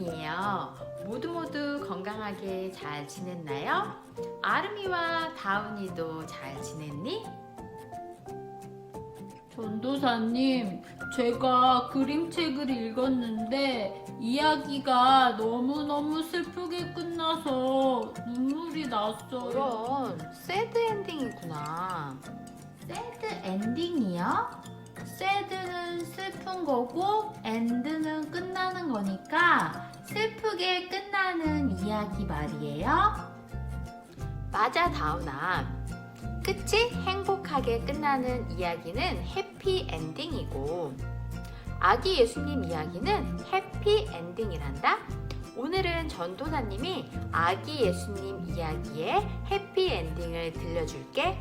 예수님이에요. 모두 모두 건강하게 잘 지냈나요? 아름이와 다운이도 잘 지냈니? 전도사님, 제가 그림책을 읽었는데 이야기가 너무너무 슬프게 끝나서 눈물이 났어요. 그런 새드 엔딩이구나. 새드 엔딩이요? 새드는 슬픈 거고 엔드는 끝나는 거니까 슬프게 끝나는 이야기 말이에요. 맞아 다운아. 끝이 행복하게 끝나는 이야기는 해피 엔딩이고 아기 예수님 이야기는 해피 엔딩이란다. 오늘은 전도사님이 아기 예수님 이야기의 해피 엔딩을 들려줄게.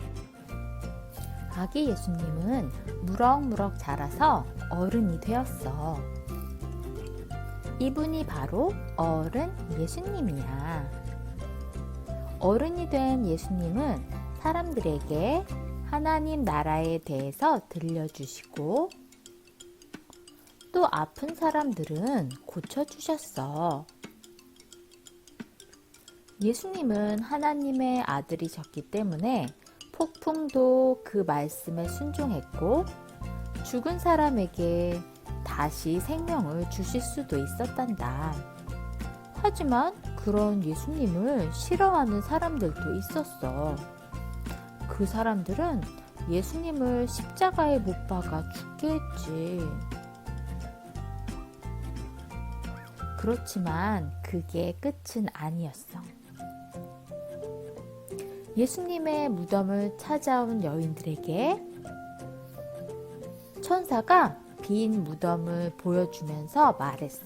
아기 예수님은 무럭무럭 자라서 어른이 되었어. 이분이 바로 어른 예수님이야. 어른이 된 예수님은 사람들에게 하나님 나라에 대해서 들려주시고 또 아픈 사람들은 고쳐주셨어. 예수님은 하나님의 아들이셨기 때문에 폭풍도 그 말씀에 순종했고 죽은 사람에게 다시 생명을 주실 수도 있었단다. 하지만 그런 예수님을 싫어하는 사람들도 있었어. 그 사람들은 예수님을 십자가에 못 박아 죽게 했지. 그렇지만 그게 끝은 아니었어. 예수님의 무덤을 찾아온 여인들에게 천사가 빈 무덤을 보여주면서 말했어.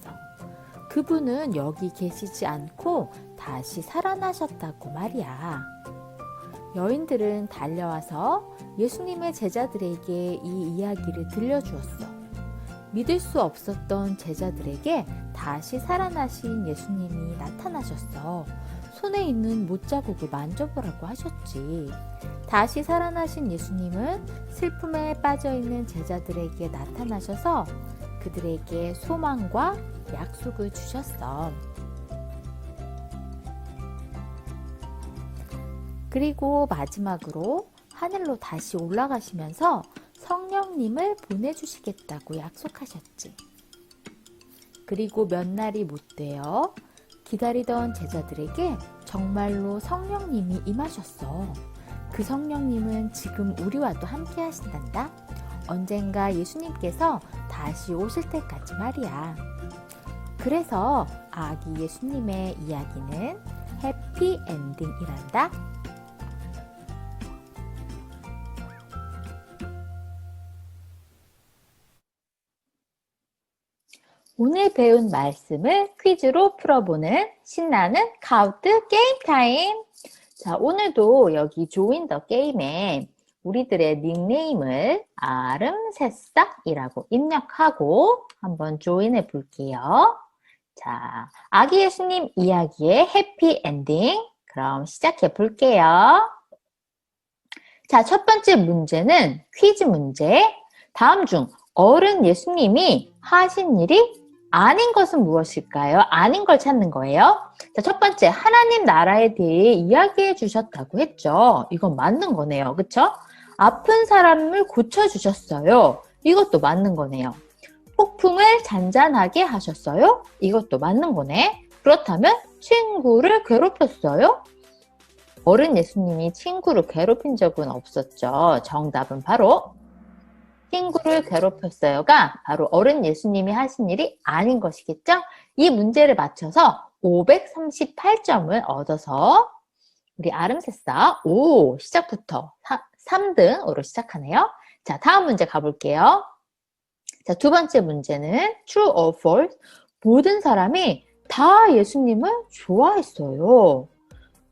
그분은 여기 계시지 않고 다시 살아나셨다고 말이야. 여인들은 달려와서 예수님의 제자들에게 이 이야기를 들려주었어. 믿을 수 없었던 제자들에게 다시 살아나신 예수님이 나타나셨어. 손에 있는 못자국을 만져보라고 하셨지. 다시 살아나신 예수님은 슬픔에 빠져있는 제자들에게 나타나셔서 그들에게 소망과 약속을 주셨어. 그리고 마지막으로 하늘로 다시 올라가시면서 성령님을 보내주시겠다고 약속하셨지. 그리고 몇 날이 못 되어 기다리던 제자들에게 정말로 성령님이 임하셨어. 그 성령님은 지금 우리와도 함께 하신단다. 언젠가 예수님께서 다시 오실 때까지 말이야. 그래서 아기 예수님의 이야기는 해피 엔딩이란다. 오늘 배운 말씀을 퀴즈로 풀어보는 신나는 카우트 게임 타임. 자, 오늘도 여기 조인 더 게임에 우리들의 닉네임을 아름새싹이라고 입력하고 한번 조인해 볼게요. 자, 아기 예수님 이야기의 해피 엔딩. 그럼 시작해 볼게요. 자, 첫 번째 문제는 퀴즈 문제. 다음 중 어른 예수님이 하신 일이 아닌 것은 무엇일까요? 아닌 걸 찾는 거예요. 자, 첫 번째, 하나님 나라에 대해 이야기해 주셨다고 했죠. 이건 맞는 거네요. 그쵸? 아픈 사람을 고쳐주셨어요. 이것도 맞는 거네요. 폭풍을 잔잔하게 하셨어요. 이것도 맞는 거네. 그렇다면 친구를 괴롭혔어요. 어른 예수님이 친구를 괴롭힌 적은 없었죠. 정답은 바로 친구를 괴롭혔어요가 바로 어른 예수님이 하신 일이 아닌 것이겠죠? 이 문제를 맞춰서 538점을 얻어서 우리 아름새싸 오 시작부터 3 등으로 시작하네요. 자 다음 문제 가볼게요. 자 두 번째 문제는 true or false 모든 사람이 다 예수님을 좋아했어요.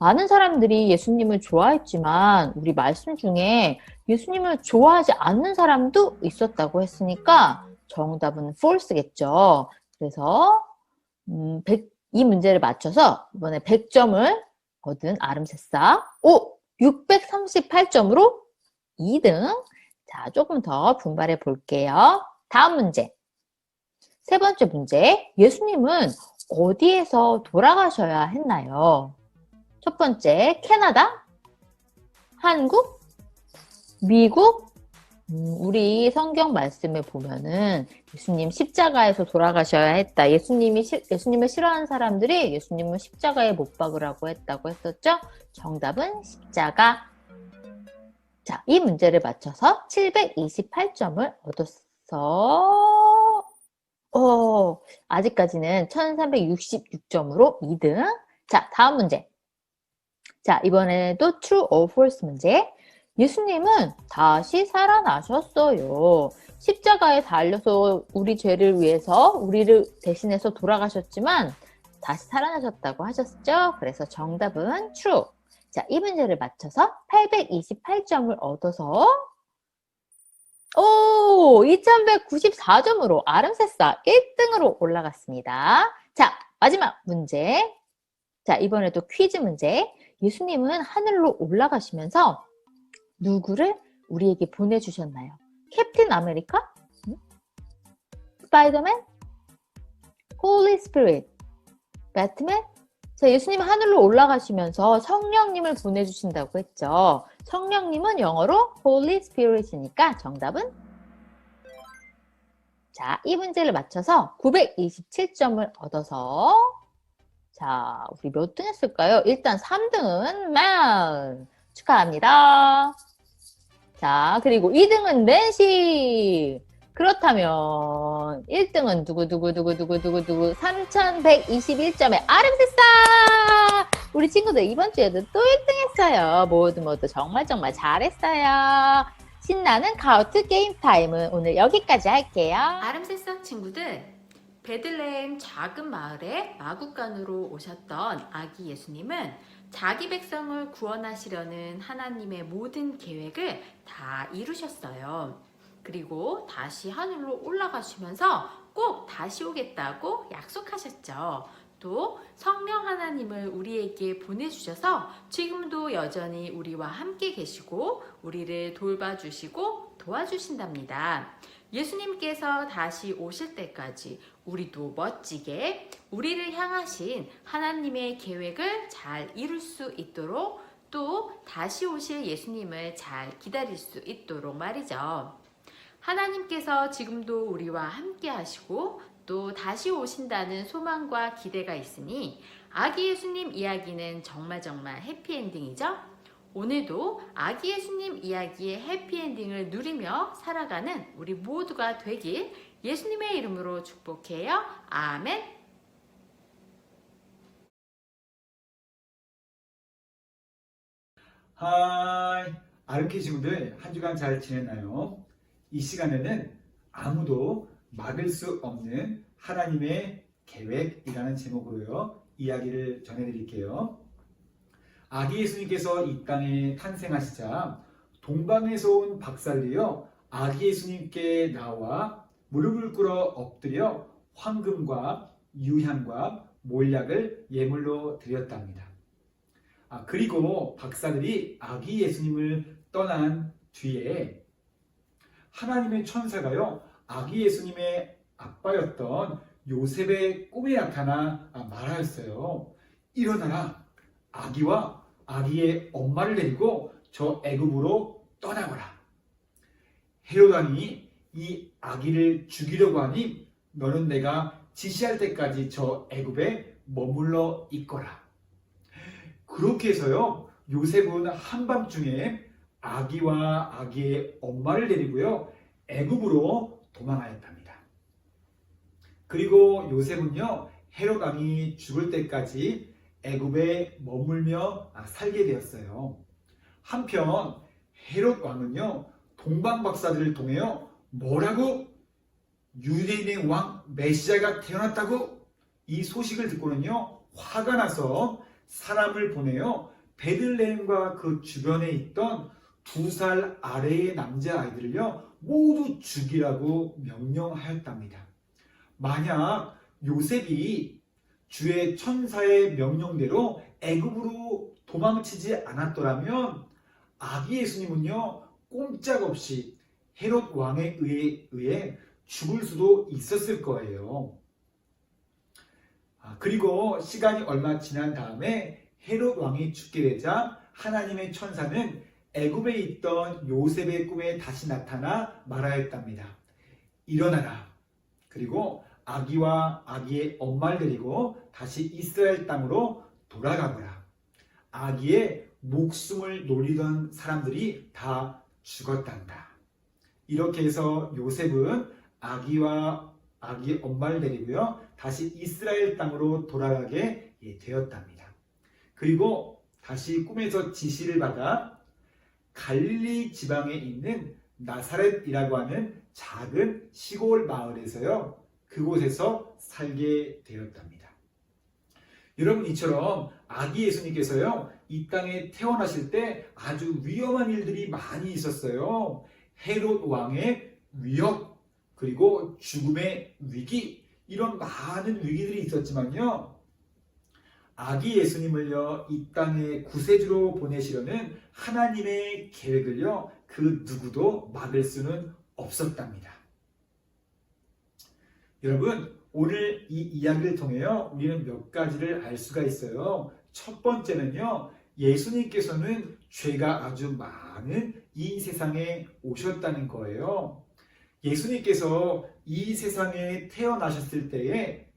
많은 사람들이 예수님을 좋아했지만 우리 말씀 중에 예수님을 좋아하지 않는 사람도 있었다고 했으니까 정답은 false겠죠. 그래서 음, 100, 이 문제를 맞춰서 이번에 100점을 얻은 아름새싸 오! 638점으로 2등 자 조금 더 분발해 볼게요. 다음 문제 세 번째 문제 예수님은 어디에서 돌아가셔야 했나요? 첫 번째, 캐나다, 한국, 미국. 음, 우리 성경 말씀에 보면은 예수님 십자가에서 돌아가셔야 했다. 예수님이 시- 예수님을 싫어하는 사람들이 예수님을 십자가에 못 박으라고 했다고 했었죠? 정답은 십자가. 자, 이 문제를 맞춰서 728점을 얻었어. 어, 아직까지는 1366점으로 2등. 자, 다음 문제. 자, 이번에도 true or false 문제. 예수님은 다시 살아나셨어요. 십자가에 달려서 우리 죄를 위해서 우리를 대신해서 돌아가셨지만 다시 살아나셨다고 하셨죠? 그래서 정답은 true. 자, 이 문제를 맞춰서 828점을 얻어서 오, 2194점으로 아름새싸 1등으로 올라갔습니다. 자, 마지막 문제. 자, 이번에도 퀴즈 문제. 예수님은 하늘로 올라가시면서 누구를 우리에게 보내주셨나요? 캡틴 아메리카? 응? 스파이더맨? 홀리 스피릿? 배트맨? 자, 예수님은 하늘로 올라가시면서 성령님을 보내주신다고 했죠. 성령님은 영어로 Holy Spirit이니까 정답은 자, 이 문제를 맞춰서 927점을 얻어서 자, 우리 몇 등 했을까요? 일단 3등은 맨 축하합니다. 자, 그리고 2등은 낸시. 그렇다면 1등은 누구누구누구누구누구누구 3121점의 아름새싸! 우리 친구들 이번 주에도 또 1등 했어요. 모두 모두 정말 정말 잘했어요. 신나는 카우트 게임 타임은 오늘 여기까지 할게요. 아름새싹 친구들, 베들레헴 작은 마을에 마국간으로 오셨던 아기 예수님은 자기 백성을 구원하시려는 하나님의 모든 계획을 다 이루셨어요. 그리고 다시 하늘로 올라가시면서 꼭 다시 오겠다고 약속하셨죠. 또 성령 하나님을 우리에게 보내주셔서 지금도 여전히 우리와 함께 계시고 우리를 돌봐주시고 도와주신답니다. 예수님께서 다시 오실 때까지 우리도 멋지게 우리를 향하신 하나님의 계획을 잘 이룰 수 있도록 또 다시 오실 예수님을 잘 기다릴 수 있도록 말이죠. 하나님께서 지금도 우리와 함께 하시고 또 다시 오신다는 소망과 기대가 있으니 아기 예수님 이야기는 정말 정말 해피엔딩이죠? 오늘도 아기 예수님 이야기의 해피엔딩을 누리며 살아가는 우리 모두가 되길 예수님의 이름으로 축복해요. 아멘. 하이, 아름키 친구들 한 주간 잘 지냈나요? 이 시간에는 아무도 막을 수 없는 하나님의 계획이라는 제목으로요 이야기를 전해드릴게요. 아기 예수님께서 이 땅에 탄생하시자 동방에서 온 박살리요 아기 예수님께 나와 무릎을 꿇어 엎드려 황금과 유향과 몰약을 예물로 드렸답니다. 아, 그리고 박사들이 아기 예수님을 떠난 뒤에 하나님의 천사가요, 아기 예수님의 아빠였던 요셉의 꿈에 나타나 아, 말하였어요. 일어나라, 아기와 아기의 엄마를 데리고 저 애굽으로 떠나거라. 헤롯 왕이 이 아기를 죽이려고 하니 너는 내가 지시할 때까지 저 애굽에 머물러 있거라. 그렇게 해서요, 요셉은 한밤중에 아기와 아기의 엄마를 데리고요, 애굽으로 도망하였답니다. 그리고 요셉은요, 헤롯 왕이 죽을 때까지 애굽에 머물며 아, 살게 되었어요. 한편 헤롯 왕은요, 동방 박사들을 통해요, 뭐라고 유대인의 왕 메시아가 태어났다고 이 소식을 듣고는요, 화가 나서 사람을 보내요 베들레헴과 그 주변에 있던 두 살 아래의 남자 아이들을요 모두 죽이라고 명령하였답니다. 만약 요셉이 주의 천사의 명령대로 애굽으로 도망치지 않았더라면 아기 예수님은요 꼼짝없이 헤롯 왕에 의해, 의해 죽을 수도 있었을 거예요. 아, 그리고 시간이 얼마 지난 다음에 헤롯 왕이 죽게 되자 하나님의 천사는 애굽에 있던 요셉의 꿈에 다시 나타나 말하였답니다. 일어나라. 그리고 아기와 아기의 엄마를 데리고 다시 이스라엘 땅으로 돌아가거라. 아기의 목숨을 노리던 사람들이 다 죽었단다. 이렇게 해서 요셉은 아기와 아기 엄마를 데리고요. 다시 이스라엘 땅으로 돌아가게 되었답니다. 그리고 다시 꿈에서 지시를 받아 갈릴리 지방에 있는 나사렛이라고 하는 작은 시골 마을에서요. 그곳에서 살게 되었답니다. 여러분 이처럼 아기 예수님께서요. 이 땅에 태어나실 때 아주 위험한 일들이 많이 있었어요. 헤롯 왕의 위협 그리고 죽음의 위기 이런 많은 위기들이 있었지만요. 아기 예수님을요, 이 땅에 구세주로 보내시려는 하나님의 계획을요, 그 누구도 막을 수는 없었답니다. 여러분, 오늘 이 이야기를 통해요, 우리는 몇 가지를 알 수가 있어요. 첫 번째는요, 예수님께서는 죄가 아주 많은 이 세상에 오셨다는 거예요. 예수님께서 이 세상에 태어나셨을 때에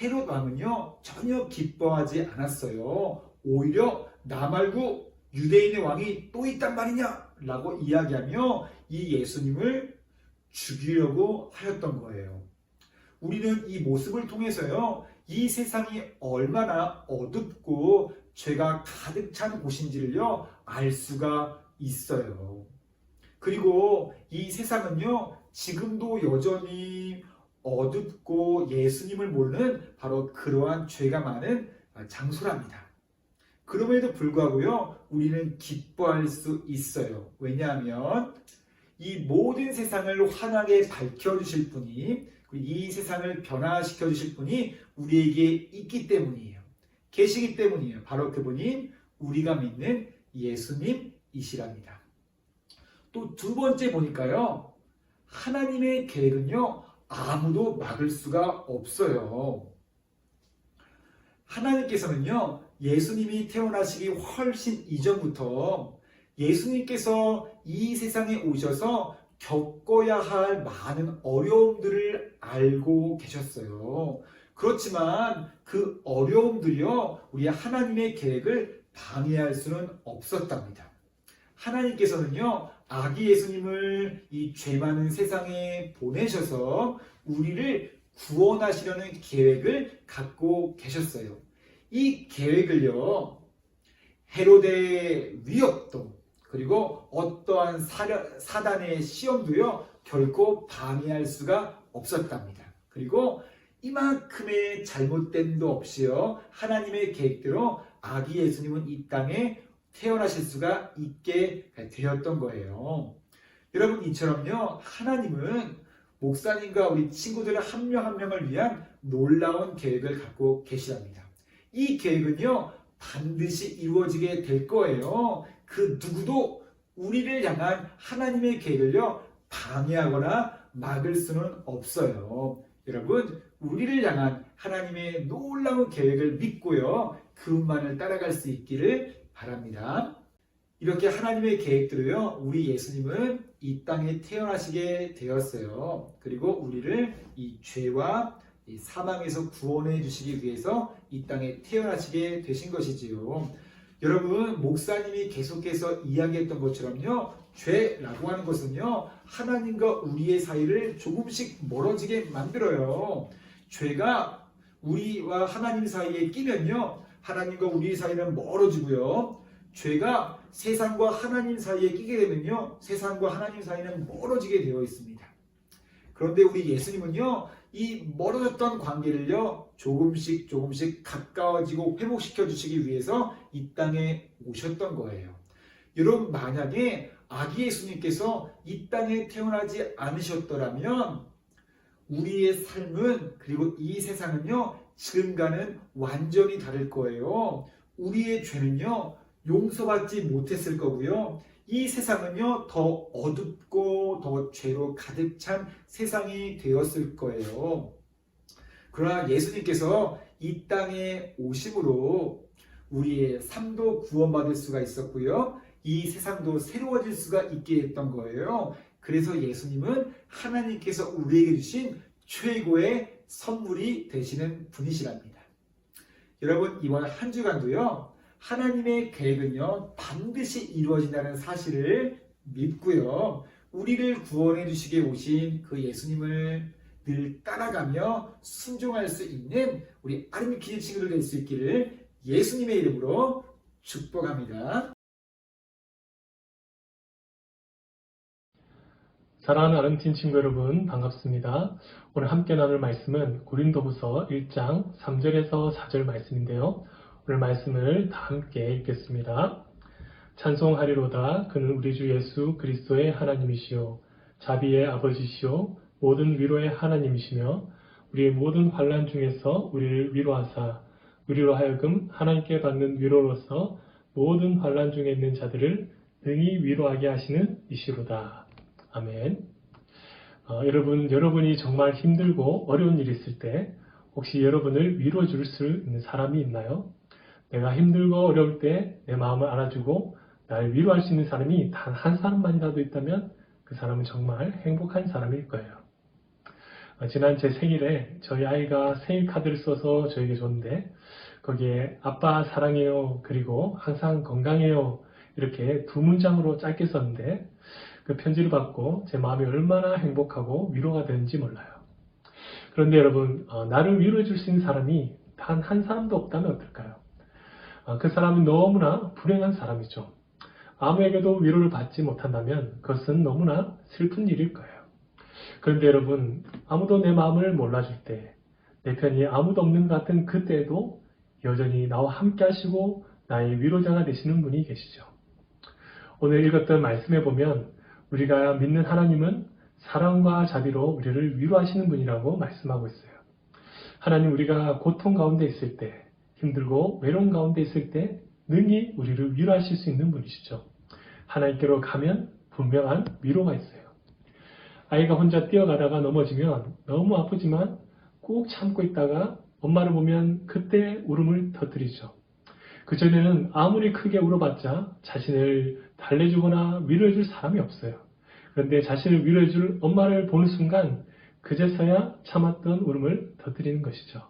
헤롯 왕은요 전혀 기뻐하지 않았어요. 오히려 나 말고 유대인의 왕이 또 있단 말이냐라고 이야기하며 이 예수님을 죽이려고 하였던 거예요. 우리는 이 모습을 통해서요 이 세상이 얼마나 어둡고 죄가 가득 찬 곳인지를요 알 수가 있어요. 그리고 이 세상은요 지금도 여전히 어둡고 예수님을 모르는 바로 그러한 죄가 많은 장소랍니다. 그럼에도 불구하고요, 우리는 기뻐할 수 있어요. 왜냐하면 이 모든 세상을 환하게 밝혀주실 분이, 이 세상을 변화시켜 주실 분이 우리에게 있기 때문이에요. 계시기 때문이에요. 바로 그분이 우리가 믿는 예수님 이시랍니다. 또 두 번째 보니까요, 하나님의 계획은요, 아무도 막을 수가 없어요. 하나님께서는요, 예수님이 태어나시기 훨씬 이전부터 예수님께서 이 세상에 오셔서 겪어야 할 많은 어려움들을 알고 계셨어요. 그렇지만 그 어려움들이요, 우리 하나님의 계획을 방해할 수는 없었답니다. 하나님께서는요, 아기 예수님을 이 죄 많은 세상에 보내셔서 우리를 구원하시려는 계획을 갖고 계셨어요. 이 계획을요, 헤로데의 위협도, 그리고 어떠한 사단의 시험도요, 결코 방해할 수가 없었답니다. 그리고 이만큼의 잘못됨도 없이요, 하나님의 계획대로 아기 예수님은 이 땅에 태어나실 수가 있게 되었던 거예요. 여러분 이처럼요 하나님은 목사님과 우리 친구들 한명 한 명을 위한 놀라운 계획을 갖고 계시답니다. 이 계획은요 반드시 이루어지게 될 거예요. 그 누구도 우리를 향한 하나님의 계획을요 방해하거나 막을 수는 없어요. 여러분 우리를 향한 하나님의 놀라운 계획을 믿고요 그분만을 따라갈 수 있기를 바랍니다. 이렇게 하나님의 계획대로요, 우리 예수님은 이 땅에 태어나시게 되었어요. 그리고 우리를 이 죄와 이 사망에서 구원해 주시기 위해서 이 땅에 태어나시게 되신 것이지요. 여러분, 목사님이 계속해서 이야기했던 것처럼요, 죄라고 하는 것은요, 하나님과 우리의 사이를 조금씩 멀어지게 만들어요. 죄가 우리와 하나님 사이에 끼면요, 하나님과 우리 사이는 멀어지고요. 죄가 세상과 하나님 사이에 끼게 되면요. 세상과 하나님 사이는 멀어지게 되어 있습니다. 그런데 우리 예수님은요. 이 멀어졌던 관계를요. 조금씩 조금씩 가까워지고 회복시켜 주시기 위해서 이 땅에 오셨던 거예요. 여러분 만약에 아기 예수님께서 이 땅에 태어나지 않으셨더라면 우리의 삶은 그리고 이 세상은요 지금과는 완전히 다를 거예요. 우리의 죄는요, 용서받지 못했을 거고요. 이 세상은요, 더 어둡고 더 죄로 가득 찬 세상이 되었을 거예요. 그러나 예수님께서 이이 땅에 오심으로 우리의 삶도 구원받을 수가 있었고요. 이 세상도 새로워질 수가 있게 했던 거예요. 그래서 예수님은 하나님께서 우리에게 주신 최고의 선물이 되시는 분이시랍니다. 여러분, 이번 한 주간도요, 하나님의 계획은요, 반드시 이루어진다는 사실을 믿고요, 우리를 구원해 주시게 오신 그 예수님을 늘 따라가며 순종할 수 있는 우리 아르미키즈 친구들 될 수 있기를 예수님의 이름으로 축복합니다. 사랑하는 아름틴 친구 여러분 반갑습니다. 오늘 함께 나눌 말씀은 고린도후서 1장 3절에서 4절 말씀인데요. 오늘 말씀을 다 함께 읽겠습니다. 찬송하리로다 그는 우리 주 예수 그리스도의 하나님이시요 자비의 아버지시요 모든 위로의 하나님이시며 우리의 모든 환란 중에서 우리를 위로하사 우리로 하여금 하나님께 받는 위로로서 모든 환란 중에 있는 자들을 능히 위로하게 하시는 이시로다. 아멘. 어, 여러분, 여러분이 정말 힘들고 어려운 일이 있을 때 혹시 여러분을 위로해 줄 수 있는 사람이 있나요? 내가 힘들고 어려울 때 내 마음을 알아주고 나를 위로할 수 있는 사람이 단 한 사람만이라도 있다면 그 사람은 정말 행복한 사람일 거예요. 어, 지난 제 생일에 저희 아이가 생일 카드를 써서 저에게 줬는데 거기에 아빠 사랑해요 그리고 항상 건강해요 이렇게 두 문장으로 짧게 썼는데 그 편지를 받고 제 마음이 얼마나 행복하고 위로가 되는지 몰라요. 그런데 여러분, 어, 나를 위로해 있는 사람이 단 한 사람도 없다면 어떨까요? 어, 그 사람은 너무나 불행한 사람이죠. 아무에게도 위로를 받지 못한다면 그것은 너무나 슬픈 일일 거예요. 그런데 여러분, 아무도 내 마음을 몰라줄 때, 내 편이 아무도 없는 것 같은 그때에도 여전히 나와 함께 하시고 나의 위로자가 되시는 분이 계시죠. 오늘 읽었던 말씀에 보면 우리가 믿는 하나님은 사랑과 자비로 우리를 위로하시는 분이라고 말씀하고 있어요. 하나님 우리가 고통 가운데 있을 때, 힘들고 외로운 가운데 있을 때 능히 우리를 위로하실 수 있는 분이시죠. 하나님께로 가면 분명한 위로가 있어요. 아이가 혼자 뛰어가다가 넘어지면 너무 아프지만 꾹 참고 있다가 엄마를 보면 그때 울음을 터뜨리죠. 그전에는 아무리 크게 울어봤자 자신을 달래주거나 위로해줄 사람이 없어요. 그런데 자신을 위로해줄 엄마를 보는 순간 그제서야 참았던 울음을 터뜨리는 것이죠.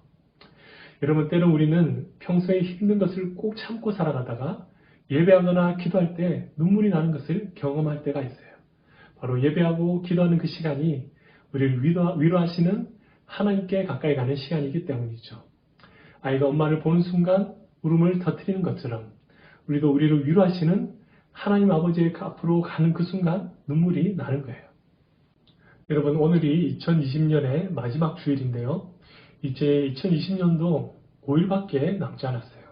여러분 때로 우리는 평소에 힘든 것을 꼭 참고 살아가다가 예배하거나 기도할 때 눈물이 나는 것을 경험할 때가 있어요. 바로 예배하고 기도하는 그 시간이 우리를 위로, 위로하시는 하나님께 가까이 가는 시간이기 때문이죠. 아이가 엄마를 보는 순간 울음을 터뜨리는 것처럼 우리도 우리를 위로하시는 하나님 아버지의 앞으로 가는 그 순간 눈물이 나는 거예요. 여러분 오늘이 2020년의 마지막 주일인데요. 이제 2020년도 5일밖에 남지 않았어요.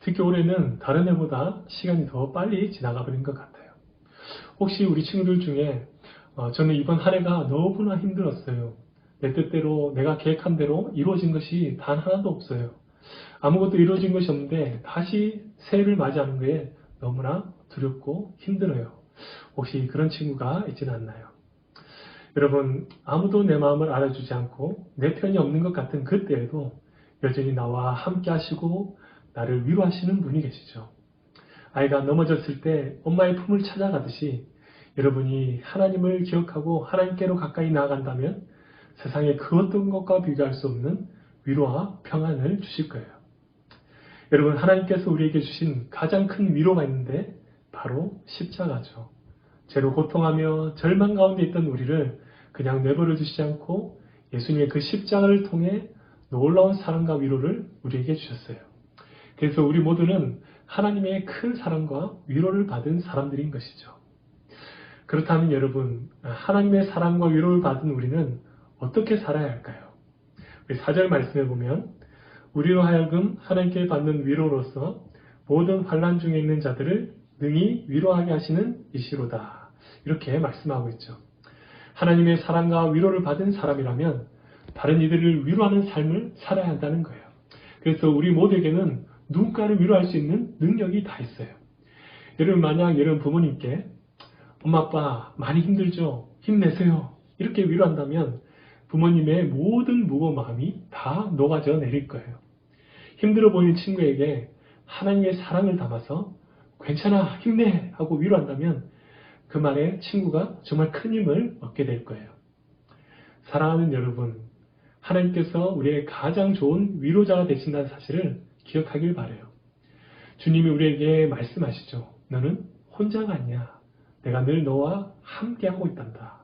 특히 올해는 다른 해보다 시간이 더 빨리 지나가 버린 것 같아요. 혹시 우리 친구들 중에 어, 저는 이번 한 해가 너무나 힘들었어요. 내 뜻대로 내가 계획한 대로 이루어진 것이 단 하나도 없어요. 아무것도 이루어진 것이 없는데 다시 새해를 맞이하는 게 너무나 두렵고 힘들어요. 혹시 그런 친구가 있지는 않나요? 여러분, 아무도 내 마음을 알아주지 않고 내 편이 없는 것 같은 그때에도 여전히 나와 함께 하시고 나를 위로하시는 분이 계시죠. 아이가 넘어졌을 때 엄마의 품을 찾아가듯이 여러분이 하나님을 기억하고 하나님께로 가까이 나아간다면 세상의 그 어떤 것과 비교할 수 없는 위로와 평안을 주실 거예요. 여러분, 하나님께서 우리에게 주신 가장 큰 위로가 있는데 바로 십자가죠. 죄로 고통하며 절망 가운데 있던 우리를 그냥 내버려 두시지 않고 예수님의 그 십자가를 통해 놀라운 사랑과 위로를 우리에게 주셨어요. 그래서 우리 모두는 하나님의 큰 사랑과 위로를 받은 사람들인 것이죠. 그렇다면 여러분, 하나님의 사랑과 위로를 받은 우리는 어떻게 살아야 할까요? 우리 4절 말씀에 보면 우리로 하여금 하나님께 받는 위로로서 모든 환란 중에 있는 자들을 능히 위로하게 하시는 이시로다. 이렇게 말씀하고 있죠. 하나님의 사랑과 위로를 받은 사람이라면 다른 이들을 위로하는 삶을 살아야 한다는 거예요. 그래서 우리 모두에게는 누군가를 위로할 수 있는 능력이 다 있어요. 여러분 만약 여러분 부모님께 엄마 아빠 많이 힘들죠? 힘내세요. 이렇게 위로한다면 부모님의 모든 무거운 마음이 다 녹아져 내릴 거예요. 힘들어 보이는 친구에게 하나님의 사랑을 담아서 괜찮아, 힘내! 하고 위로한다면 그 말에 친구가 정말 큰 힘을 얻게 될 거예요. 사랑하는 여러분, 하나님께서 우리의 가장 좋은 위로자가 되신다는 사실을 기억하길 바래요. 주님이 우리에게 말씀하시죠. 너는 혼자가 아니야. 내가 늘 너와 함께하고 있단다.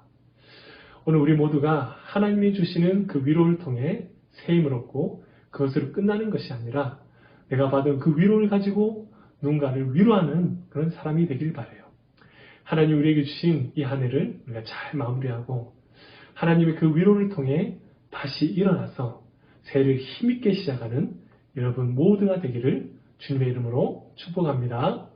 오늘 우리 모두가 하나님이 주시는 그 위로를 통해 새 힘을 얻고 그것으로 끝나는 것이 아니라 내가 받은 그 위로를 가지고 누군가를 위로하는 그런 사람이 되길 바래요. 하나님 우리에게 주신 이 한 해를 우리가 잘 마무리하고 하나님의 그 위로를 통해 다시 일어나서 새해를 힘있게 시작하는 여러분 모두가 되기를 주님의 이름으로 축복합니다.